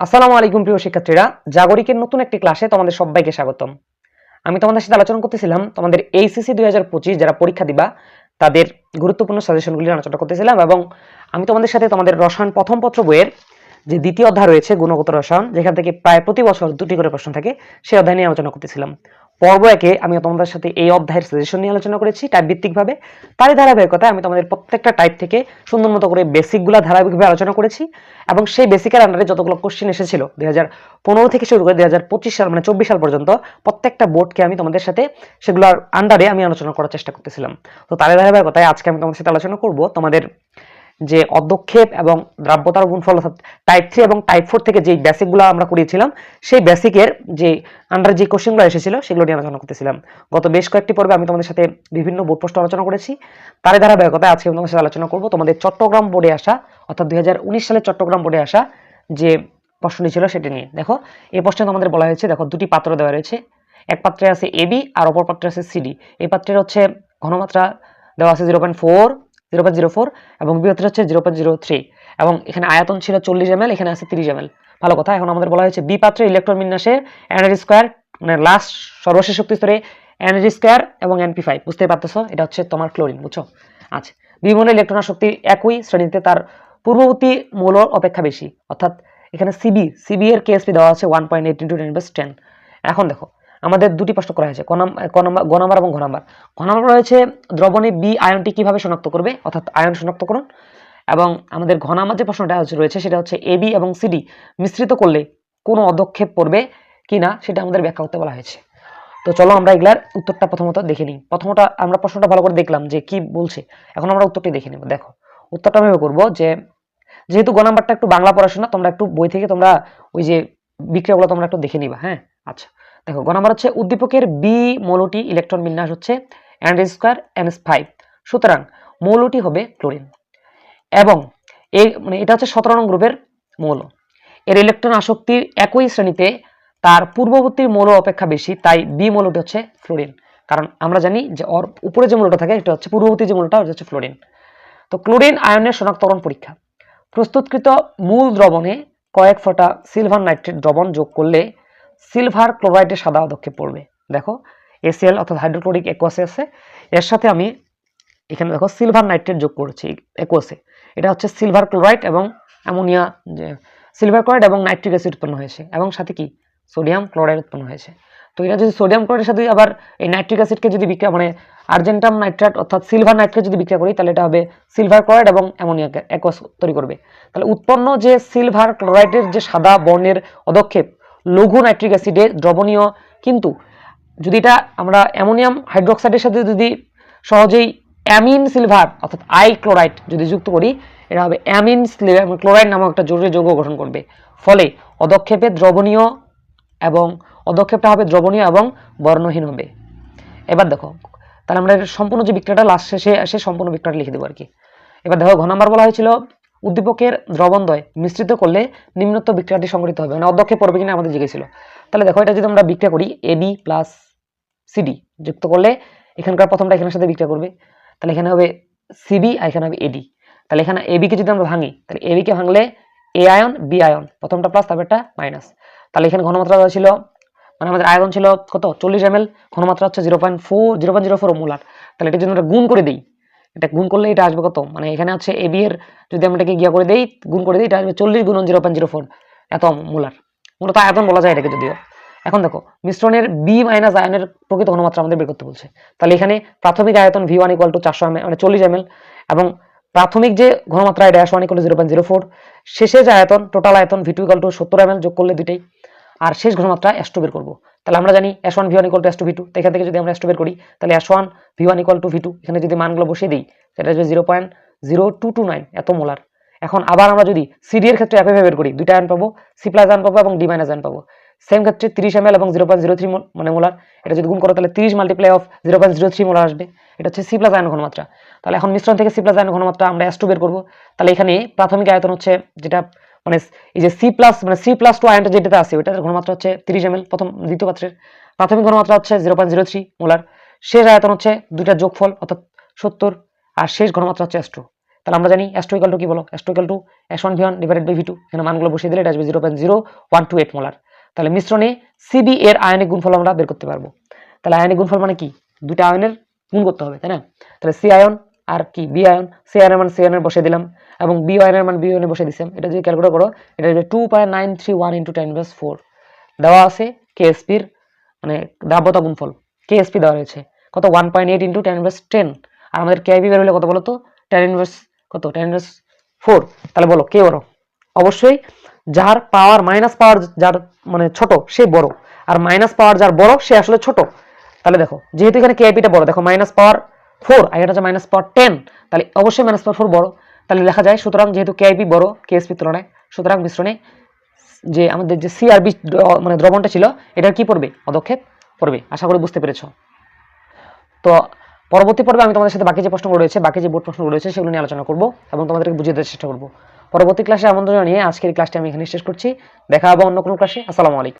আসসালামু আলাইকুম প্রিয় শিক্ষার্থীরা, জাগরিকের নতুন একটি ক্লাসে তোমাদের সবাইকে স্বাগতম। আমি তোমাদের সাথে আলোচনা করতেছিলাম তোমাদের এইসিসি দুই হাজার পঁচিশ যারা পরীক্ষা দিবা, তাদের গুরুত্বপূর্ণ সাজেশনগুলি আলোচনা করতেছিলাম এবং আমি তোমাদের সাথে তোমাদের রসায়ন প্রথম পত্র বইয়ের যে দ্বিতীয় অধ্যায় রয়েছে, গুণগত রসায়ন, যেখান থেকে প্রায় প্রতি বছর দুটি করে প্রশ্ন থাকে সেই অধ্যায় নিয়ে আলোচনা করতেছিলাম। পর্ব একে আমি তোমাদের সাথে এই অধ্যায়ের সাজেশন নিয়ে আলোচনা করেছি টাইপ ভিত্তিকভাবে তারই ধারাবাহিকতায় আমি তোমাদের প্রত্যেকটা টাইপ থেকে সুন্দর মতো করে বেসিকগুলো ধারাবাহিকভাবে আলোচনা করেছি এবং সেই বেসিকের আন্ডারে যতগুলো কোশ্চেন এসেছিল দুই হাজার পনেরো থেকে শুরু করে দুই হাজার পঁচিশ সাল মানে চব্বিশ সাল পর্যন্ত প্রত্যেকটা বোর্ডকে আমি তোমাদের সাথে সেগুলোর আন্ডারে আমি আলোচনা করার চেষ্টা করতেছিলাম। তো তারই ধারাবাহিকতায় আজকে আমি তোমাদের সাথে আলোচনা করব তোমাদের যে অধ্যক্ষেপ এবং দ্রাব্যতার গুণফল অর্থাৎ টাইপ থ্রি এবং টাইপ ফোর থেকে যে বেসিকগুলো আমরা করিয়েছিলাম, সেই বেসিকের যে আন্ডার যে কোশ্চেনগুলো এসেছিল, সেগুলো নিয়ে আলোচনা করতেছিলাম। গত বেশ কয়েকটি পর্বে আমি তোমাদের সাথে বিভিন্ন বোর্ড প্রশ্ন আলোচনা করেছি। তারই ধারাবাহিকতায় আজকে তোমাদের সাথে আলোচনা করব। তোমাদের চট্টগ্রাম বোর্ডে আসা, অর্থাৎ দু হাজার উনিশ সালে চট্টগ্রাম বোর্ডে আসা যে প্রশ্নটি ছিল সেটি নিয়ে। দেখো, এই প্রশ্নে তোমাদের বলা হয়েছে, দেখো, দুটি পাত্র দেওয়া রয়েছে। এক পাত্রে আছে এবি আর অপর পাত্রে আছে সিডি এই পাত্রের হচ্ছে ঘনমাত্রা দেওয়া আছে zero point four zero point zero four এবং বৃহত্তর হচ্ছে জিরো পয়েন্ট জিরো থ্রি এবং এখানে আয়তন ছিল চল্লিশ এম এখানে আছে তিরিশ এম ভালো কথা, এখন আমাদের বলা হয়েছে বি পাত্রে ইলেকট্রন বিন্যাসের এনার্জি স্কোয়ার মানে লাস্ট সর্বশেষ শক্তি স্তরে এনার্জি স্কোয়ার এবং এনপি ফাইভ বুঝতে পারতেছো? এটা হচ্ছে তোমার ক্লোরিন বুঝছ? আচ্ছা বিমূল্য ইলেকট্রন শক্তি একই শ্রেণীতে, তার পূর্ববর্তী মৌল অপেক্ষা বেশি। অর্থাৎ এখানে সিবি সিবি এর কেএসপি দেওয়া আছে one point eight into ten এখন দেখো আমাদের দুটি প্রশ্ন করা হয়েছে, ক নাম্বার এবং ঘ নাম্বার। ঘ নাম্বার রয়েছে দ্রবণে বি আয়নটি কীভাবে শনাক্ত করবে? অর্থাৎ আয়ন শনাক্তকরণ এবং আমাদের ঘ নাম্বার যে প্রশ্নটা রয়েছে, সেটা হচ্ছে এবি এবং সিডি মিশ্রিত করলে কোনো অদক্ষেপ পড়বে কিনা, সেটা আমাদের ব্যাখ্যা করতে বলা হয়েছে। তো চলো আমরা এগুলার উত্তরটা প্রথমত দেখে নিই। প্রথমত আমরা প্রশ্নটা ভালো করে দেখলাম যে কি বলছে। এখন আমরা উত্তরটি দেখে নেব। দেখো, উত্তরটা আমি করব যে, যেহেতু গ নাম্বারটা একটু বাংলা পড়াশোনা, তোমরা একটু বই থেকে তোমরা ওই যে বিক্রিয়াগুলো তোমরা একটু দেখে নিবা হ্যাঁ? আচ্ছা। দেখো, গ নাম্বার হচ্ছে উদ্দীপকের বি মৌলটি ইলেকট্রন বিন্যাস হচ্ছে এন স্কোয়ার এস ফাইভ সুতরাং মৌলটি হবে ক্লোরিন এবং এই মানে এটা হচ্ছে সতেরো নং গ্রুপের মৌল। এর ইলেকট্রন আসক্তির একই শ্রেণীতে তার পূর্ববর্তী মৌল অপেক্ষা বেশি, তাই বি মৌলটি হচ্ছে ফ্লোরিন কারণ আমরা জানি যে ওর উপরে যে মৌলটা থাকে এটা হচ্ছে পূর্ববর্তী যে মৌলটা, ওটা হচ্ছে ফ্লোরিন তো ক্লোরিন আয়নের শনাক্তকরণ পরীক্ষা। প্রস্তুতকৃত মূল দ্রবণে কয়েক ফোঁটা সিলভার নাইট্রেট দ্রবণ যোগ করলে সিলভার ক্লোরাইডের সাদা অদক্ষেপ পড়বে। দেখো এসিএল অর্থাৎ হাইড্রোক্লোরিক একোয়াসে আছে। এর সাথে আমি এখানে দেখো, সিলভার নাইট্রেট যোগ করেছি একোয়াসে এটা হচ্ছে সিলভার ক্লোরাইড এবং অ্যামোনিয়া, যে সিলভার ক্লোরাইড এবং নাইট্রিক অ্যাসিড উৎপন্ন হয়েছে। এবং সাথে কি? সোডিয়াম ক্লোরাইড উৎপন্ন হয়েছে। তো এটা যদি সোডিয়াম ক্লোরাইডের সাথে আবার এই নাইট্রিক অ্যাসিডকে যদি বিক্রিয়া মানে আর্জেন্টাম নাইট্রেট অর্থাৎ সিলভার নাইট্রেট যদি বিক্রিয়া করি, তাহলে এটা হবে সিলভার ক্লোরাইড এবং অ্যামোনিয়াকে একোয়াস তৈরি করবে। তাহলে উৎপন্ন যে সিলভার ক্লোরাইডের যে সাদা বর্ণের অদক্ষেপ লঘু নাইট্রিক অ্যাসিডে দ্রবণীয়, কিন্তু যদি এটা আমরা অ্যামোনিয়াম হাইড্রোক্সাইডের সাথে যদি সহজেই অ্যামিন সিলভার অর্থাৎ আই ক্লোরাইড যদি যুক্ত করি, এটা হবে অ্যামিন ক্লোরাইড নামক একটা জরুরি যৌগ গঠন করবে। ফলে অদক্ষেপে দ্রবণীয় এবং অদক্ষেপটা হবে দ্রবণীয় এবং বর্ণহীন হবে। এবার দেখো, তাহলে আমরা সম্পূর্ণ যে বিক্রিয়াটা লাস্ট শেষে এসে সম্পূর্ণ বিক্রিয়াটা লিখে দেবো আর কি। এবার দেখো, ঘ নাম্বার বলা হয়েছিল উদ্দীপকের দ্রবণদ্বয় মিশ্রিত করলে নিম্নোক্ত বিক্রিয়াটি সংগঠিত হবে। মানে অদক্ষেপ পড়বে কিনা আমাদের জিজ্ঞেছিল তাহলে দেখো, এটা যদি আমরা বিক্রিয়া করি এবি প্লাস সিডি যুক্ত করলে এখানকার প্রথমটা এখানের সাথে বিক্রিয়া করবে। তাহলে এখানে হবে সিবি আর এখানে হবে এডি তাহলে এখানে এবিকে যদি আমরা ভাঙি, তাহলে এবিকে ভাঙলে এ আয়ন বি আয়ন প্রথমটা প্লাস তারপরটা মাইনাস তাহলে এখানে ঘনমাত্রা ছিল মানে আমাদের আয়তন ছিল কত? চল্লিশ এম ঘনমাত্রা হচ্ছে zero point four zero point zero four molar. তাহলে এটা যদি আমরা গুণ করে দিই। এটা গুণ করলে এটা আসবে কত? মানে এখানে হচ্ছে এ বি এর যদি আমরা এটাকে গিয়া করে দেই, গুণ করে দিই, এটা আসবে চল্লিশ গুণ জিরো পয়েন্ট জিরো ফোর এত মোলার। মূলত আয়তন বলা যায় এটাকে যদিও। এখন দেখো, মিশ্রণের বি মাইনাস আয়নের প্রকৃত ঘনমাত্রা আমাদের বের করতে বলছে। তাহলে এখানে প্রাথমিক আয়তন ভি ওয়ান ইকুয়াল টু চারশো এম মানে চল্লিশ এম এবং প্রাথমিক যে ঘনমাত্রা, এটা one equal zero point zero four শেষে যে আয়তন টোটাল আয়তন ভি টু ইকুয়াল টু সত্তর এম যোগ করলে দুইটাই। আর শেষ ঘনমাত্রা এস টু বের করব। তাহলে আমরা জানি S one V one equal to S two V two এখান থেকে যদি আমরা এস টু বের করি, তাহলে S one V one equal to V two এখানে যদি মানগুলো বসিয়ে দিই, সেটা হচ্ছে zero point zero two two nine এত মোলার এখন আবার আমরা যদি সিডি এর ক্ষেত্রে একইভাবে বের করি, দুইটা আয়ন পাবো সি প্লাস আয়ন পাবো এবং ডি মাইনাস আয়ন পাবো। সেম ক্ষেত্রে তিরিশ এম এবং জিরো পয়েন্ট জিরো থ্রি মানে মোলার এটা যদি গুণ করো, তাহলে তিরিশ multiply of zero point zero three molar আসবে। এটা হচ্ছে সি প্লাস আয়ন ঘনমাত্রা। তাহলে এখন মিশ্রণ থেকে সি প্লাস আয়ন ঘনমাত্রা আমরা এস টু বের করব। তাহলে এখানে প্রাথমিক আয়তন হচ্ছে যেটা মানে এই যে সি প্লাস মানে সি প্লাস টু আয়নটা যেটাতে আছে, ওইটার ঘনমাত্রা হচ্ছে তিরিশ এম প্রথম দ্বিতীয় পাত্রের। প্রাথমিক ঘনমাত্রা হচ্ছে zero point zero three molar শেষ আয়তন হচ্ছে দুইটা যোগফল, অর্থাৎ সত্তর, আর শেষ ঘনমাত্রা হচ্ছে টু তাহলে আমরা জানি টু ইকাল টু কি বলো? To equal to S one V one divided by V two এখানে মানগুলো বসিয়ে দিলে এটা আসবে zero point zero one two eight molar তাহলে মিশ্রণে সিবি এর আয়নিক গুণফল আমরা বের করতে পারব। তাহলে আয়নিক গুণফল মানে কি? দুইটা আয়নের গুণ করতে হবে, তাই না? তাহলে সি আয়ন আর কি? বি আয়ন সি আয়নের মান সি আয়নের বসে দিলাম। এবং বি আয়নের মান বি আয়নে বসিয়ে দিলাম এটা যদি ক্যালকুলেট করো, এটা হবে two point nine three one into ten plus four দেওয়া আছে কেএসপির মানে দ্রাব্যতা গুণফল। কেএসপি দেওয়া রয়েছে। কত? One point eight into ten inverse ten আর আমাদের কেআইপি বের হলে কত বলো তো? টেন ইনভার্স কত? টেন ইনভার্স ফোর তাহলে বলো, কে বড়? অবশ্যই যার পাওয়ার মাইনাস পাওয়ার যার মানে ছোট, সে বড়। আর মাইনাস পাওয়ার যার বড়, সে আসলে ছোট। তাহলে দেখো, যেহেতু এখানে কেআইপিটা বড়, দেখো মাইনাস পাওয়ার ফোর আর এটা মাইনাস পাওয়ার টেন তাহলে অবশ্যই মাইনাস পাওয়ার ফোর বড়। তাহলে লেখা যায়, সুতরাং যেহেতু কেআইপি বড় কেএসপি তুলনায়, সুতরাং মিশ্রণে যে আমাদের যে সিআরবি মানে দ্রবণটা ছিল, এটার কি পড়বে? পদক্ষেপ পড়বে, আশা করি বুঝতে পেরেছ। তো পরবর্তী পর্বে আমি তোমাদের সাথে বাকি যে প্রশ্নগুলো রয়েছে, বাকি যে বোর্ড প্রশ্নগুলো রয়েছে, সেগুলো নিয়ে আলোচনা করব এবং তোমাদেরকে বুঝিয়ে দেওয়ার চেষ্টা করব। পরবর্তী ক্লাসে আমন্ত্রণ জানিয়ে আজকের ক্লাসটি আমি এখানে শেষ করছি। দেখা হবে অন্য কোনো ক্লাসে আসসালামু আলাইকুম।